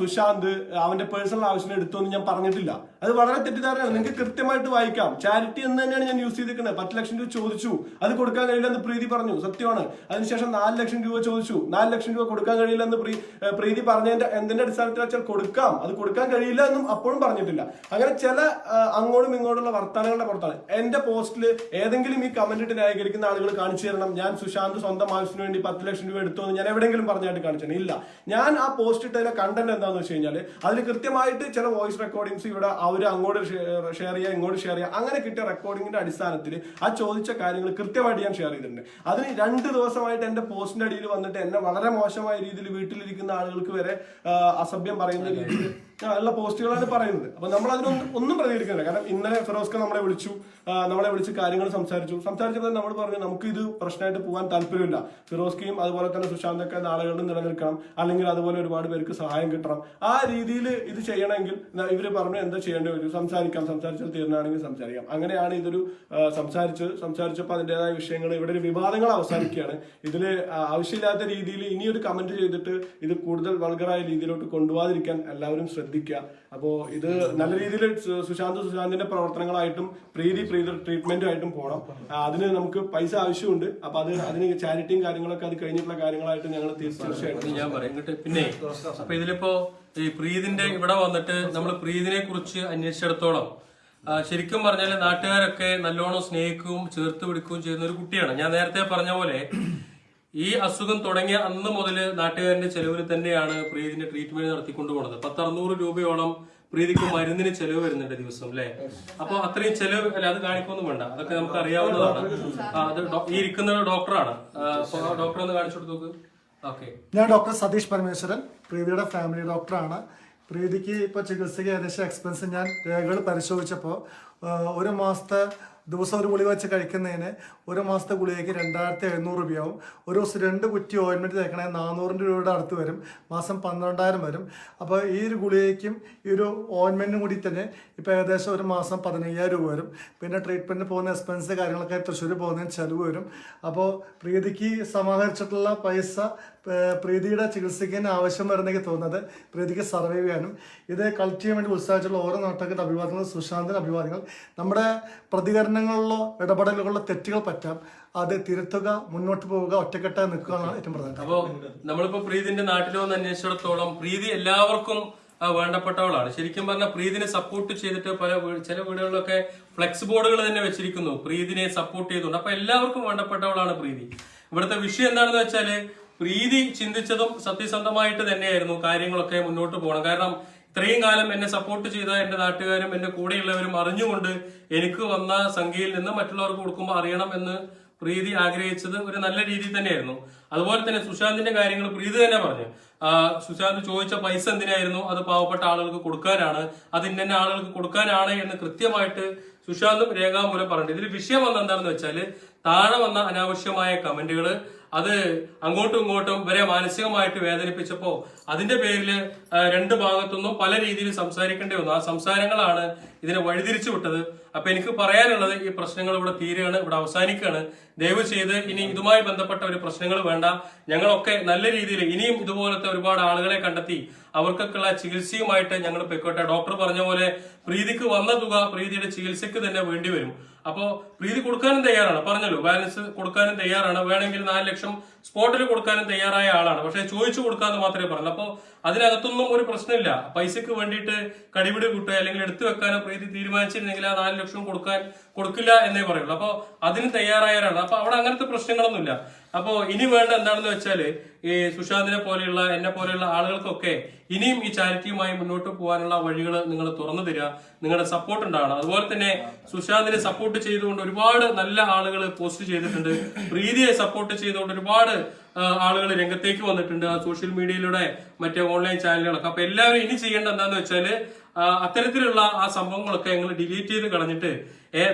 സുശാന്ത് അവന്റെ പേഴ്സണൽ ആവശ്യത്തിന് എടുത്തു എന്ന് ഞാൻ പറഞ്ഞിട്ടില്ല. അത് വളരെ തെറ്റിദ്ധാരണയാണ് നിങ്ങൾക്ക് കൃത്യമായിട്ട് വായിക്കാം. ചാരിറ്റി എന്ന് തന്നെയാണ് ഞാൻ യൂസ് ചെയ്തിരിക്കുന്നത്. പത്ത് ലക്ഷം രൂപ ചോദിച്ചു. അത് കൊടുക്കാൻ കഴിയില്ല എന്ന് പ്രീതി പറഞ്ഞു. സത്യമാണ്. അതിനുശേഷം നാല് ലക്ഷം രൂപ ചോദിച്ചു. നാല് ലക്ഷം രൂപ കൊടുക്കാൻ കഴിയില്ല എന്ന് പ്രീതി പറഞ്ഞതിന്റെ എന്തിന്റെ അടിസ്ഥാനത്തിൽ വെച്ചാൽ കൊടുക്കാം. അത് കൊടുക്കാൻ കഴിയില്ല എന്നും അപ്പോഴും പറഞ്ഞിട്ടില്ല. അങ്ങനെ ചില അങ്ങോട്ടും ഇങ്ങോട്ടുള്ള വർത്തമാനങ്ങളുടെ പുറത്താണ്. എന്റെ പോസ്റ്റിൽ ഏതെങ്കിലും ഈ കമന്റ് ഇട്ട് ന്യായീകരിക്കുന്ന ആളുകൾ കാണിച്ചു തരണം. ഞാൻ സുശാന്ത് സ്വന്തം ആവശ്യത്തിന് വേണ്ടി പത്ത് ലക്ഷം രൂപ എടുത്തു എന്ന് ഞാൻ എവിടെയെങ്കിലും പറഞ്ഞായിട്ട് കാണിച്ചു ഇല്ല. ഞാൻ ആ പോസ്റ്റ് ഇട്ടതിലെ കണ്ടന്റ് എന്താണെന്ന് വെച്ച് കഴിഞ്ഞാൽ അതിൽ കൃത്യമായിട്ട് ചില വോയിസ് റെക്കോർഡിങ്സ് ഇവിടെ അവർ അങ്ങോട്ട് ഷെയർ ചെയ്യുക ഇങ്ങോട്ട് ഷെയർ ചെയ്യുക അങ്ങനെ കിട്ടിയ റെക്കോർഡിങ്ങിന്റെ അടിസ്ഥാനത്തിൽ ആ ചോദിച്ച കാര്യങ്ങൾ കൃത്യമായിട്ട് ഞാൻ ഷെയർ ചെയ്തിട്ടുണ്ട്. അതിന് രണ്ട് ദിവസമായിട്ട് എന്റെ പോസ്റ്റിന്റെ അടിയിൽ വന്നിട്ട് എന്നെ വളരെ മോശമായ രീതിയിൽ വീട്ടിലിരിക്കുന്ന ആളുകൾക്ക് വരെ അസഭ്യം പറയുന്ന രീതിയിൽ ഉള്ള പോസ്റ്റുകളാണ് പറയുന്നത്. അപ്പൊ നമ്മൾ അതിനൊന്നും ഒന്നും പ്രതികരിക്കുന്നില്ല കാരണം ഇന്നലെ ഫിറോസ്ക നമ്മളെ വിളിച്ചു നമ്മളെ വിളിച്ച് കാര്യങ്ങൾ സംസാരിച്ചു. സംസാരിച്ചപ്പോൾ നമ്മൾ പറഞ്ഞു നമുക്ക് ഇത് പ്രശ്നമായിട്ട് പോകാൻ താല്പര്യമില്ല. ഫിറോസ്കയും അതുപോലെ തന്നെ സുശാന്തൊക്കെ നാളുകളിൽ നിലനിൽക്കണം. അല്ലെങ്കിൽ അതുപോലെ ഒരുപാട് പേർക്ക് സഹായം കിട്ടണം. ആ രീതിയിൽ ഇത് ചെയ്യണമെങ്കിൽ ഇവർ പറഞ്ഞു എന്താ ചെയ്യേണ്ടി വരും സംസാരിക്കാം. സംസാരിച്ചാൽ തീർന്നാണെങ്കിൽ സംസാരിക്കാം. അങ്ങനെയാണ് ഇതൊരു സംസാരിച്ച് സംസാരിച്ചപ്പോൾ അതിന്റെതായ വിഷയങ്ങൾ ഇവിടെ ഒരു വിവാദങ്ങൾ അവസാനിക്കുകയാണ്. ഇതിൽ ആവശ്യമില്ലാത്ത രീതിയിൽ ഇനിയൊരു കമന്റ് ചെയ്തിട്ട് ഇത് കൂടുതൽ വൾഗറായ രീതിയിലോട്ട് കൊണ്ടുപോകാതിരിക്കാൻ എല്ലാവരും ശ്രദ്ധിക്കുക. അപ്പോൾ ഇത് നല്ല രീതിയിൽ സുശാന്ത് സുശാന്തിന്റെ പ്രവർത്തനങ്ങളായിട്ടും പ്രീതി പ്രീതി ട്രീറ്റ്മെന്റുമായിട്ടും പോകണം അതിന് നമുക്ക് പൈസ ആവശ്യമുണ്ട്. അപ്പൊ അത് അതിന് ചാരിറ്റിയും കാര്യങ്ങളൊക്കെ അത് കഴിഞ്ഞിട്ടുള്ള കാര്യങ്ങളായിട്ട് ഞങ്ങൾ തീർച്ചയായിട്ടും ഞാൻ പറയും. പിന്നെ അപ്പൊ ഇതിലിപ്പോ ഈ പ്രീതിന്റെ ഇവിടെ വന്നിട്ട് നമ്മൾ പ്രീതിനെ കുറിച്ച് അന്വേഷിച്ചിടത്തോളം. ശരിക്കും പറഞ്ഞാൽ നാട്ടുകാരൊക്കെ നല്ലോണം സ്നേഹിക്കുകയും ചേർത്ത് പിടിക്കുകയും ചെയ്യുന്ന ഒരു കുട്ടിയാണ്. ഞാൻ നേരത്തെ പറഞ്ഞ പോലെ ഈ അസുഖം തുടങ്ങിയ അന്ന് മുതൽ നാട്ടുകാരന്റെ ചെലവിൽ തന്നെയാണ് പ്രീതിന്റെ ട്രീറ്റ്മെന്റ് നടത്തിക്കൊണ്ടു പോകുന്നത് പത്ത് അറുന്നൂറ് രൂപയോളം പ്രീതിക്ക് മരുന്നിന് ചെലവ് വരുന്നുണ്ട് ദിവസം അല്ലെ അപ്പൊ അത്രയും ചെലവ് അല്ല അത് കാണിക്കൊന്നും വേണ്ട. അതൊക്കെ നമുക്ക് അറിയാവുന്നതാണ്. അത് ഈ ഇരിക്കുന്ന ഡോക്ടറാണ്. ഡോക്ടർ ഒന്ന് കാണിച്ചു കൊടുത്തു ഓക്കെ. ഞാൻ ഡോക്ടർ സതീഷ് പരമേശ്വരൻ പ്രീതിയുടെ ഫാമിലി ഡോക്ടറാണ്. പ്രീതിക്ക് ഇപ്പൊ ചികിത്സയ്ക്ക് ഏകദേശം എക്സ്പെൻസ് ഞാൻ രേഖകൾ പരിശോധിച്ചപ്പോൾ ഒരു മാസത്തെ ദിവസം ഒരു ഗുളിക വെച്ച് കഴിക്കുന്നതിന് ഒരു മാസത്തെ ഗുളികയ്ക്ക് രണ്ടായിരത്തി എഴുന്നൂറ് രൂപയാവും. ഒരു ദിവസം രണ്ട് കുറ്റി ഓയിൻമെന്റ് തേക്കണേ നാനൂറിന്റെ രൂപയുടെ അടുത്ത് വരും. മാസം പന്ത്രണ്ടായിരം വരും. അപ്പോൾ ഈ ഒരു ഗുളികയ്ക്കും ഈ ഒരു ഓയിൻമെന്റും കൂടി തന്നെ ഇപ്പോൾ ഏകദേശം ഒരു മാസം പതിനയ്യായിരം രൂപ വരും. പിന്നെ ട്രീറ്റ്മെന്റ് പോകുന്ന എക്സ്പെൻസ് കാര്യങ്ങളൊക്കെ തൃശ്ശൂർ പോകുന്നതിന് ചിലവ് വരും. അപ്പോൾ പ്രീതിക്ക് സമാഹരിച്ചിട്ടുള്ള പൈസ പ്രീതിയുടെ ചികിത്സിക്കാൻ ആവശ്യം വരുന്നെങ്കിൽ തോന്നുന്നത് പ്രീതിക്ക് സർവൈവ് ചെയ്യാനും. ഇത് കളക്ട് ചെയ്യാൻ വേണ്ടി ഉത്സാഹിച്ചുള്ള ഓരോ നാട്ടുകാരുടെ അഭിവാദങ്ങൾ സുശാന്തിന്റെ അഭിവാദങ്ങൾ നമ്മുടെ പ്രതികരണങ്ങളിലോ ഇടപെടലുകളിലോ തെറ്റുകൾ പറ്റാം അത് തിരുത്തുക മുന്നോട്ട് പോവുക ഒറ്റക്കെട്ടായി നിൽക്കുക എന്നാണ് ഏറ്റവും പ്രധാനം അപ്പോ നമ്മളിപ്പോ പ്രീതിന്റെ നാട്ടിൽ വന്ന് അന്വേഷിച്ചിടത്തോളം പ്രീതി എല്ലാവർക്കും വേണ്ടപ്പെട്ടവളാണ്. ശരിക്കും പറഞ്ഞാൽ പ്രീതിനെ സപ്പോർട്ട് ചെയ്തിട്ട് പല ചില വീടുകളിലൊക്കെ ഫ്ലെക്സ് ബോർഡുകൾ തന്നെ വെച്ചിരിക്കുന്നു. പ്രീതിനെ സപ്പോർട്ട് ചെയ്തുകൊണ്ട്. അപ്പൊ എല്ലാവർക്കും വേണ്ടപ്പെട്ടവളാണ് പ്രീതി. ഇവിടുത്തെ വിഷയം എന്താണെന്ന് വെച്ചാൽ പ്രീതി ചിന്തിച്ചതും സത്യസന്ധമായിട്ട് തന്നെയായിരുന്നു കാര്യങ്ങളൊക്കെ മുന്നോട്ട് പോകണം. കാരണം ഇത്രയും കാലം എന്നെ സപ്പോർട്ട് ചെയ്ത എന്റെ നാട്ടുകാരും എന്റെ കൂടെയുള്ളവരും അറിഞ്ഞുകൊണ്ട് എനിക്ക് വന്ന സംഖ്യയിൽ നിന്ന് മറ്റുള്ളവർക്ക് കൊടുക്കുമ്പോൾ അറിയണം എന്ന് പ്രീതി ആഗ്രഹിച്ചത് ഒരു നല്ല രീതിയിൽ തന്നെയായിരുന്നു. അതുപോലെ തന്നെ സുശാന്തിന്റെ കാര്യങ്ങൾ പ്രീതി തന്നെ പറഞ്ഞു. സുശാന്ത് ചോദിച്ച പൈസ എന്തിനായിരുന്നു? അത് പാവപ്പെട്ട ആളുകൾക്ക് കൊടുക്കാനാണ്. അത് ഇന്ന ആളുകൾക്ക് കൊടുക്കാനാണ് എന്ന് കൃത്യമായിട്ട് സുശാന്തും രേഖാമൂലം പറഞ്ഞു ഇതിൽ വിഷയം വന്ന എന്താണെന്ന് വെച്ചാൽ താഴെ വന്ന അനാവശ്യമായ കമന്റുകൾ അത് അങ്ങോട്ടും ഇങ്ങോട്ടും വരെ മാനസികമായിട്ട് വേദനിപ്പിച്ചപ്പോൾ അതിന്റെ പേരിൽ രണ്ട് ഭാഗത്തുനിന്നും പല രീതിയിൽ സംസാരിക്കേണ്ടി വന്നു. ആ സംസാരങ്ങളാണ് ഇതിനെ വഴിതിരിച്ചു വിട്ടത്. അപ്പൊ എനിക്ക് പറയാനുള്ളത് ഈ പ്രശ്നങ്ങൾ ഇവിടെ തീരുകയാണ് ഇവിടെ അവസാനിക്കുകയാണ്. ദയവ് ചെയ്ത് ഇനി ഇതുമായി ബന്ധപ്പെട്ട ഒരു പ്രശ്നങ്ങൾ വേണ്ട. ഞങ്ങളൊക്കെ നല്ല രീതിയിൽ ഇനിയും ഇതുപോലത്തെ ഒരുപാട് ആളുകളെ കണ്ടെത്തി അവർക്കൊക്കെയുള്ള ചികിത്സയുമായിട്ട് ഞങ്ങൾ പൊയ്ക്കോട്ടെ. ഡോക്ടർ പറഞ്ഞ പോലെ പ്രീതിക്ക് വന്ന തുക പ്രീതിയുടെ ചികിത്സയ്ക്ക് തന്നെ വേണ്ടി വരും. അപ്പോ പ്രീതി കൊടുക്കാനും തയ്യാറാണ്. പറഞ്ഞല്ലോ ബാലൻസ് കൊടുക്കാനും തയ്യാറാണ്. വേണമെങ്കിൽ നാല് ലക്ഷം സ്പോട്ടിൽ കൊടുക്കാനും തയ്യാറായ ആളാണ്. പക്ഷെ ചോദിച്ചു കൊടുക്കാന്ന് മാത്രമേ പറഞ്ഞു അപ്പോൾ അതിനകത്തൊന്നും ഒരു പ്രശ്നമില്ല. പൈസക്ക് വേണ്ടിയിട്ട് കടിപിടി കൂട്ടുക അല്ലെങ്കിൽ എടുത്തു വെക്കാനോ പ്രീതി തീരുമാനിച്ചിരുന്നെങ്കിൽ ആ നാല് ലക്ഷം കൊടുക്കാൻ കൊടുക്കില്ല എന്നേ പറയുള്ളൂ. അപ്പോൾ അതിന് തയ്യാറായവരാണ്. അപ്പോൾ അവിടെ അങ്ങനത്തെ പ്രശ്നങ്ങളൊന്നുമില്ല. അപ്പോ ഇനി വേണ്ട എന്താണെന്ന് വെച്ചാൽ ഈ സുശാന്തിനെ പോലെയുള്ള എന്നെ പോലെയുള്ള ആളുകൾക്കൊക്കെ ഇനിയും ഈ ചാരിറ്റിയുമായി മുന്നോട്ട് പോകാനുള്ള വഴികൾ നിങ്ങൾ തുറന്നു തരിക നിങ്ങളുടെ സപ്പോർട്ട് ഉണ്ടാവണം അതുപോലെ തന്നെ സുശാന്തിനെ സപ്പോർട്ട് ചെയ്തുകൊണ്ട് ഒരുപാട് നല്ല ആളുകൾ പോസ്റ്റ് ചെയ്തിട്ടുണ്ട്. പ്രീതിയെ സപ്പോർട്ട് ചെയ്തുകൊണ്ട് ഒരുപാട് ആളുകൾ രംഗത്തേക്ക് വന്നിട്ടുണ്ട് ആ സോഷ്യൽ മീഡിയയിലൂടെ മറ്റേ ഓൺലൈൻ ചാനലുകളൊക്കെ അപ്പൊ എല്ലാവരും ഇനി ചെയ്യേണ്ട എന്താന്ന് വെച്ചാൽ ആ, അത്തരത്തിലുള്ള ആ സംഭവങ്ങളൊക്കെ ഞങ്ങൾ ഡിലീറ്റ് ചെയ്ത് കളഞ്ഞിട്ട്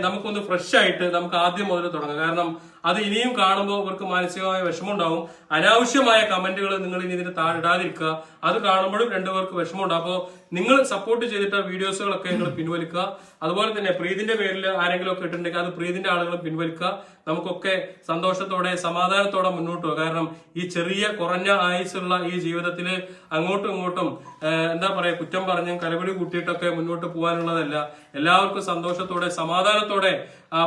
നമുക്കൊന്ന് ഫ്രഷ് ആയിട്ട് നമുക്ക് ആദ്യം മുതൽ തുടങ്ങാം. കാരണം അത് ഇനിയും കാണുമ്പോൾ ഇവർക്ക് മാനസികമായ വിഷമമുണ്ടാവും. അനാവശ്യമായ കമന്റുകൾ നിങ്ങൾ ഇനി ഇതിന് താഴെ ഇടാതിരിക്കുക. അത് കാണുമ്പോഴും രണ്ടുപേർക്ക് വിഷമമുണ്ടാവും അപ്പോൾ നിങ്ങൾ സപ്പോർട്ട് ചെയ്തിട്ട് വീഡിയോസുകളൊക്കെ നിങ്ങൾ പിൻവലിക്കുക. അതുപോലെ തന്നെ പ്രീതിന്റെ പേരിൽ ആരെങ്കിലും ഒക്കെ ഇട്ടിട്ടുണ്ടെങ്കിൽ അത് പ്രീതിന്റെ ആളുകൾ പിൻവലിക്കുക. നമുക്കൊക്കെ സന്തോഷത്തോടെ സമാധാനത്തോടെ മുന്നോട്ട് പോകുക കാരണം ഈ ചെറിയ കുറഞ്ഞ ആയുസ്സുള്ള ഈ ജീവിതത്തിൽ അങ്ങോട്ടും ഇങ്ങോട്ടും എന്താ പറയുക കുറ്റം പറഞ്ഞും കലപിടി കൂട്ടിയിട്ടൊക്കെ മുന്നോട്ട് പോകാനുള്ളതല്ല. എല്ലാവർക്കും സന്തോഷത്തോടെ സമാധാനത്തോടെ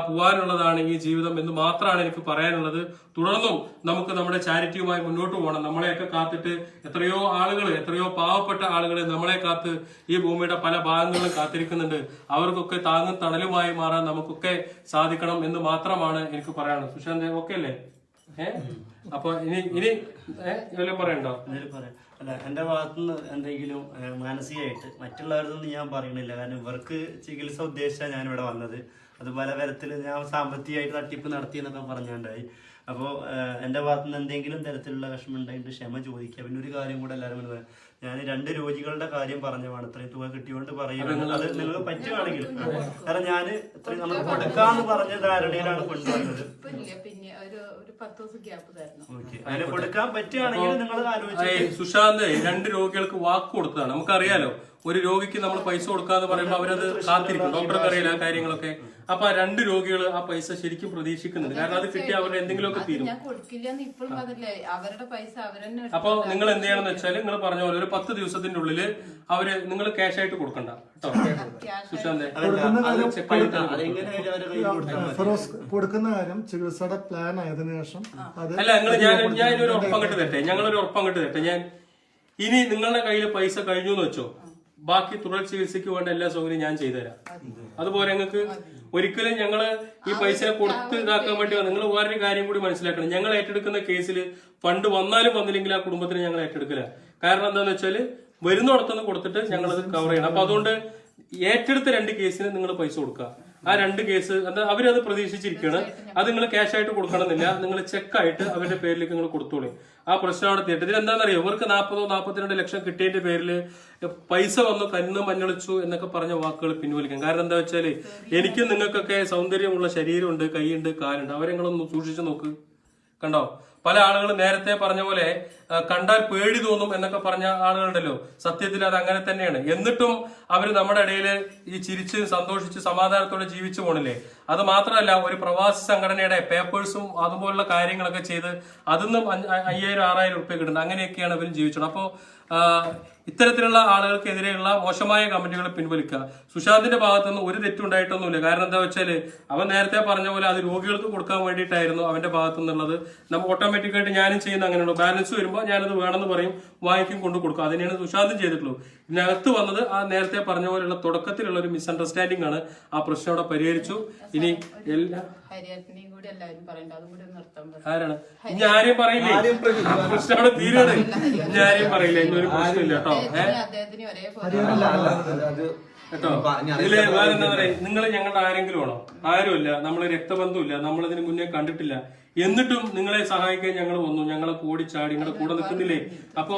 പോകാനുള്ളതാണ് ഈ ജീവിതം എന്ന് മാത്രമാണ് എനിക്ക് പറയാനുള്ളത്. തുടർന്നും നമുക്ക് നമ്മുടെ ചാരിറ്റിയുമായി മുന്നോട്ട് പോകണം. നമ്മളെയൊക്കെ കാത്തിട്ട് എത്രയോ ആളുകൾ എത്രയോ പാവപ്പെട്ട ആളുകൾ നമ്മളെ കാത്ത് ഈ ഭൂമിയുടെ പല ഭാഗങ്ങളിലും കാത്തിരിക്കുന്നുണ്ട്. അവർക്കൊക്കെ താങ്ങും തണലുമായി മാറാൻ നമുക്കൊക്കെ സാധിക്കണം എന്ന് മാത്രമാണ് എനിക്ക് പറയാനുള്ളത്. സുശാന്ത് ഓക്കെ അല്ലേ? ഏഹ് അപ്പൊ ഇനി ഇനി ഏഹ് പറയണ്ടോ? പറയാം. അല്ല എന്റെ ഭാഗത്തുനിന്ന് എന്തെങ്കിലും മാനസികമായിട്ട് മറ്റുള്ളവരതൊന്നും ഞാൻ പറയണില്ല കാരണം ഇവർക്ക് ചികിത്സ ഉദ്ദേശിച്ചാണ് ഞാനിവിടെ വന്നത്. അത് പല തരത്തിൽ ഞാൻ സാമ്പത്തികമായിട്ട് തട്ടിപ്പ് നടത്തി എന്നൊക്കെ പറഞ്ഞുണ്ടായി അപ്പോൾ എന്റെ ഭാഗത്തു നിന്ന് എന്തെങ്കിലും തരത്തിലുള്ള വിഷമം ഉണ്ടായിട്ട് ക്ഷമ ചോദിക്കുക. പിന്നെ ഒരു കാര്യം കൂടെ എല്ലാവരും കൂടെ ഞാൻ രണ്ട് രോഗികളുടെ കാര്യം പറഞ്ഞതാണ്. ഇത്രയും തുക കിട്ടിയോണ്ട് പറയുന്നത് അത് നിങ്ങൾ പറ്റുകയാണെങ്കിൽ കാരണം ഞാൻ ഇത്രയും നമ്മൾ കൊടുക്കാന്ന് പറഞ്ഞ ധാരണയിലാണ് കൊണ്ടുവന്നത്? ഇപ്പൊ ഇല്ല പിന്നെ ഒരു ഒരു പത്ത് ദിവസം ഗ്യാപ്പ് തരണം. ഓക്കെ. അതിന് കൊടുക്കാൻ പറ്റുകയാണെങ്കിൽ നിങ്ങൾ ആലോചിച്ച് സുശാന്ത് രണ്ട് രോഗികൾക്ക് വാക്ക് കൊടുത്തതാണ്. നമുക്കറിയാലോ ഒരു രോഗിക്ക് നമ്മൾ പൈസ കൊടുക്കാന്ന് പറയുമ്പോൾ അവരത് കാത്തിരിക്കും. ഡോക്ടർക്ക് അറിയില്ല കാര്യങ്ങളൊക്കെ. അപ്പൊ ആ രണ്ട് രോഗികൾ ആ പൈസ ശരിക്കും പ്രതീക്ഷിക്കുന്നുണ്ട്. കാരണം അത് കിട്ടി അവരുടെ എന്തെങ്കിലുമൊക്കെ തീരും. ഞാൻ ഇപ്പോഴും അതല്ലേ അവരുടെ പൈസ അവരെന്നെ അപ്പൊ നിങ്ങൾ എന്ത് ചെയ്യണമെന്ന് വെച്ചാൽ നിങ്ങൾ പറഞ്ഞ പോലെ ഒരു പത്ത് ദിവസത്തിന്റെ ഉള്ളിൽ അവർ നിങ്ങൾ ക്യാഷ് ആയിട്ട് കൊടുക്കണ്ട. കേട്ടോ? സുശാന്ത്. കൊടുക്കുന്ന ഫിറോസ് കാര്യം ചികിത്സയുടെ പ്ലാൻ ആയതിനു ശേഷം അല്ല നിങ്ങൾ ഞാൻ ഞാൻ ഒരു ഉറപ്പം കെട്ട് തരട്ടെ. ഞങ്ങളൊരു ഉറപ്പം കെട്ട് തരട്ടെ. ഞാൻ ഇനി നിങ്ങളുടെ കയ്യിൽ പൈസ കഴിഞ്ഞു എന്ന് വെച്ചോ ബാക്കി തുടർ ചികിത്സയ്ക്ക് വേണ്ട എല്ലാ സൗകര്യം ഞാൻ ചെയ്തുതരാം. അതുപോലെ നിങ്ങൾക്ക് ഒരിക്കലും ഞങ്ങൾ ഈ പൈസ കൊടുത്ത് ഇതാക്കാൻ വേണ്ടി നിങ്ങൾ വേറൊരു കാര്യം കൂടി മനസ്സിലാക്കണം. ഞങ്ങൾ ഏറ്റെടുക്കുന്ന കേസിൽ ഫണ്ട് വന്നാലും വന്നില്ലെങ്കിൽ ആ കുടുംബത്തിന് ഞങ്ങൾ ഏറ്റെടുക്കില്ല. കാരണം എന്താന്ന് വെച്ചാൽ വരുന്നിടത്തുനിന്ന് കൊടുത്തിട്ട് ഞങ്ങളത് കവർ ചെയ്യണം. അപ്പൊ അതുകൊണ്ട് ഏറ്റെടുത്ത രണ്ട് കേസിന് നിങ്ങൾ പൈസ കൊടുക്കുക. ആ രണ്ട് കേസ് എന്താ അവരത് പ്രതീക്ഷിച്ചിരിക്കുകയാണ് അത് നിങ്ങൾ ക്യാഷ് ആയിട്ട് കൊടുക്കണമെന്നില്ല. നിങ്ങൾ ചെക്ക് ആയിട്ട് അവരുടെ പേരിലേക്ക് നിങ്ങൾ കൊടുത്തോളൂ. ആ പ്രശ്നം അവിടെ തീർട്ട് ഇതിൽ എന്താണെന്നറിയോ? ഇവർക്ക് നാൽപ്പതോ നാൽപ്പത്തിരണ്ട് ലക്ഷം കിട്ടിയതിന്റെ പേരിൽ പൈസ വന്നു കന്ന് മഞ്ഞളിച്ചു എന്നൊക്കെ പറഞ്ഞ വാക്കുകൾ പിൻവലിക്കാം. കാരണം എന്താ വെച്ചാൽ എനിക്കും നിങ്ങൾക്കൊക്കെ സൗന്ദര്യമുള്ള ശരീരമുണ്ട് കൈയുണ്ട് കാലുണ്ട്. അവരെ നിങ്ങളൊന്ന് സൂക്ഷിച്ചു നോക്ക്. കണ്ടോ? പല ആളുകൾ നേരത്തെ പറഞ്ഞ പോലെ കണ്ടാൽ പേടി തോന്നും എന്നൊക്കെ പറഞ്ഞ ആളുകളുണ്ടല്ലോ. സത്യത്തിൽ അത് അങ്ങനെ തന്നെയാണ്. എന്നിട്ടും അവർ നമ്മുടെ ഇടയിൽ ഈ ചിരിച്ച് സന്തോഷിച്ച് സമാധാനത്തോടെ ജീവിച്ചു പോണില്ലേ? അത് മാത്രമല്ല ഒരു പ്രവാസി സംഘടനയുടെ പേപ്പേഴ്സും അതുപോലുള്ള കാര്യങ്ങളൊക്കെ ചെയ്ത് അതിന്നും നിന്നും അയ്യായിരം ആറായിരം റുപ്യ കിട്ടുന്നത് അങ്ങനെയൊക്കെയാണ് ഇവരും ജീവിച്ചത്. അപ്പോൾ ഇത്തരത്തിലുള്ള ആളുകൾക്കെതിരെയുള്ള മോശമായ കമന്റുകൾ പിൻവലിക്കുക. സുശാന്തിന്റെ ഭാഗത്തു നിന്ന് ഒരു തെറ്റുണ്ടായിട്ടൊന്നുമില്ല കാരണം എന്താ വെച്ചാൽ അവൻ നേരത്തെ പറഞ്ഞ പോലെ അത് രോഗികൾക്ക് കൊടുക്കാൻ വേണ്ടിയിട്ടായിരുന്നു അവന്റെ ഭാഗത്തു നിന്നുള്ളത് നമുക്ക് ഓട്ടോമാറ്റിക്കായിട്ട് ഞാനും ചെയ്യുന്ന അങ്ങനെയുള്ളൂ. ബാലൻസ് വരുമ്പോൾ ഞാനത് വേണമെന്ന് പറയും വായിക്കും കൊണ്ടു കൊടുക്കും. അതിനെയാണ് സുശാന്തും ചെയ്തിട്ടുള്ളൂ ഇതിനകത്ത് വന്നത് ആ നേരത്തെ പറഞ്ഞ പോലെയുള്ള തുടക്കത്തിലുള്ള ഒരു മിസ്അണ്ടർസ്റ്റാൻഡിംഗ് ആണ് ആ പ്രശ്നം അവിടെ പരിഹരിച്ചു. ഇനി എല്ലാ ഹരിയേട്ടനെയും കൂടി എല്ലാവരും പറയണ്ട അതും കൂടി നിർത്താൻ ആരാണ്? ആരെയും പറയില്ലേ? പ്രശ്നം അവിടെ തീരാണ് ഞാനും പറയില്ല. എന്നൊരു പ്രശ്നമില്ല കേട്ടോ. അദ്ദേഹത്തിന് ഒരേപോലെ കേട്ടോ. ഇതിൽ വേറെ എന്താ പറയാ? നിങ്ങൾ ഞങ്ങളുടെ ആരെങ്കിലും ആണോ? ആരുമില്ല. നമ്മളെ രക്തബന്ധമില്ല നമ്മളതിന് മുന്നേ കണ്ടിട്ടില്ല. എന്നിട്ടും നിങ്ങളെ സഹായിക്കാൻ ഞങ്ങൾ വന്നു. ഞങ്ങളെ കൂടി ചാടി നിങ്ങളുടെ കൂടെ നിൽക്കുന്നില്ലേ? അപ്പോ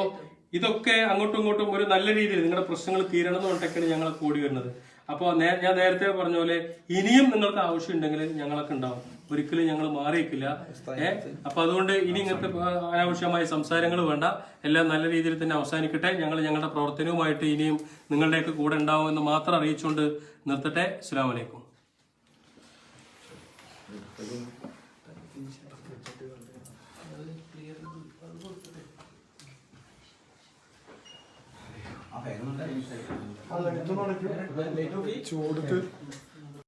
ഇതൊക്കെ അങ്ങോട്ടും ഇങ്ങോട്ടും ഒരു നല്ല രീതിയിൽ നിങ്ങളുടെ പ്രശ്നങ്ങൾ തീരണം എന്ന് പറഞ്ഞിട്ടൊക്കെയാണ് ഞങ്ങളെ കൂടി വരുന്നത്. അപ്പോൾ ഞാൻ നേരത്തെ പറഞ്ഞ പോലെ ഇനിയും നിങ്ങൾക്ക് ആവശ്യം ഉണ്ടെങ്കിൽ ഞങ്ങളൊക്കെ ഉണ്ടാവും. ഒരിക്കലും ഞങ്ങൾ മാറിയിക്കില്ല. ഏഹ് അപ്പൊ അതുകൊണ്ട് ഇനി ഇങ്ങനത്തെ അനാവശ്യമായ സംസാരങ്ങൾ വേണ്ട. എല്ലാം നല്ല രീതിയിൽ തന്നെ അവസാനിക്കട്ടെ. ഞങ്ങൾ ഞങ്ങളുടെ പ്രവർത്തനവുമായിട്ട് ഇനിയും നിങ്ങളുടെയൊക്കെ കൂടെ ഉണ്ടാവും എന്ന് മാത്രം അറിയിച്ചുകൊണ്ട് നിർത്തട്ടെ. അസ്സാം വലൈക്കും ചൂടുത്ത്